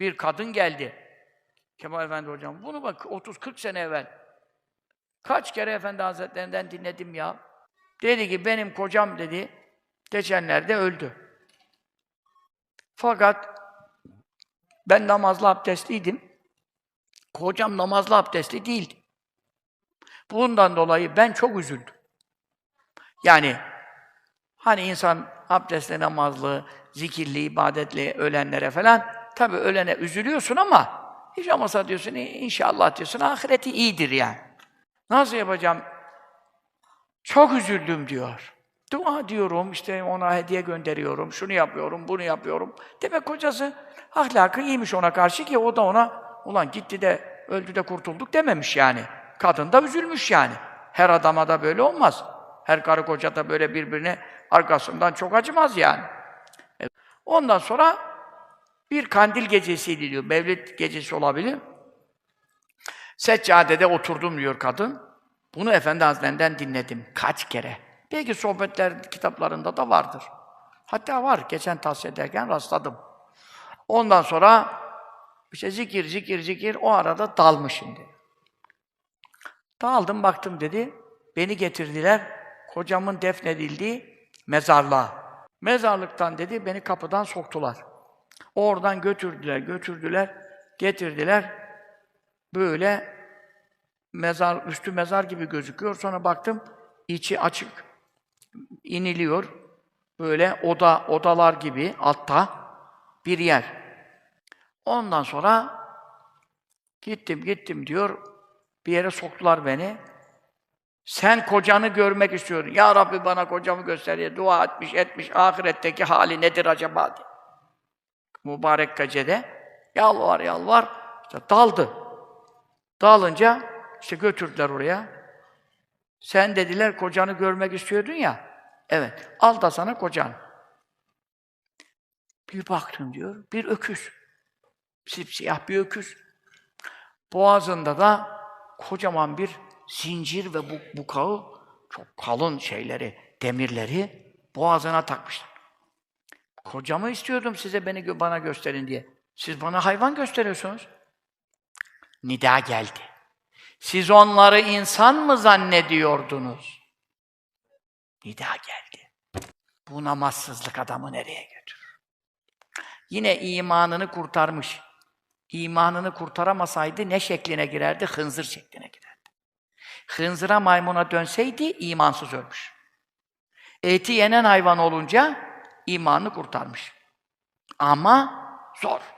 Bir kadın geldi. Kemal Efendi hocam, bunu bak 30-40 sene evvel. Kaç kere Efendi Hazretlerinden dinledim ya. Dedi ki benim kocam dedi, geçenlerde öldü. Fakat ben namazlı abdestliydim. Kocam namazlı abdestli değildi. Bundan dolayı ben çok üzüldüm. Yani hani insan abdestli, namazlı, zikirli, ibadetli ölenlere falan tabii ölene üzülüyorsun ama hiç olmazsa diyorsun inşallah diyorsun ahireti iyidir yani. Nasıl yapacağım? Çok üzüldüm diyor. Dua diyorum, işte ona hediye gönderiyorum, şunu yapıyorum, bunu yapıyorum. Demek kocası ahlakı iyiymiş ona karşı ki o da ona ulan gitti de öldü de kurtulduk dememiş yani. Kadın da üzülmüş yani. Her adama da böyle olmaz. Her karı koca da böyle birbirine arkasından çok acımaz yani. Ondan sonra bir kandil gecesiydi diyor. Mevlid gecesi olabilir. Seccadede oturdum diyor kadın. Bunu Efendi Hazretlerinden dinledim. Kaç kere. Belki sohbetler kitaplarında da vardır. Hatta var. Geçen tavsiye ederken rastladım. Ondan sonra işte zikir, zikir, zikir o arada dalmışım dedi. Daldım baktım dedi. Beni getirdiler. Kocamın defnedildiği mezarlığa. Mezarlıktan dedi beni kapıdan soktular. Oradan götürdüler, götürdüler, getirdiler. Böyle mezar, üstü mezar gibi gözüküyor. Sonra baktım içi açık. iniliyor. Böyle oda, odalar gibi altta bir yer. Ondan sonra gittim gittim diyor. Bir yere soktular beni. Sen kocanı görmek istiyorsun. Ya Rabbi bana kocamı göster diye dua etmiş etmiş. Ahiretteki hali nedir acaba diye. Mübarek gecede yalvar yalvar işte daldı. Dağılınca işte götürdüler oraya. Sen dediler kocanı görmek istiyordun ya. Evet. Al da sana kocan. Bir baktım diyor. Bir öküz. Sipsiyah bir öküz. Boğazında da kocaman bir zincir ve bu bukağı çok kalın şeyleri, demirleri boğazına takmışlar. Kocamı istiyordum size beni bana gösterin diye. Siz bana hayvan gösteriyorsunuz. Nida geldi. Siz onları insan mı zannediyordunuz? Nida geldi. Bu namazsızlık adamı nereye götürür? Yine imanını kurtarmış. İmanını kurtaramasaydı ne şekline girerdi? Hınzır şekline girerdi. Hınzıra maymuna dönseydi imansız ölmüş. Eti yenen hayvan olunca imanını kurtarmış. Ama zor.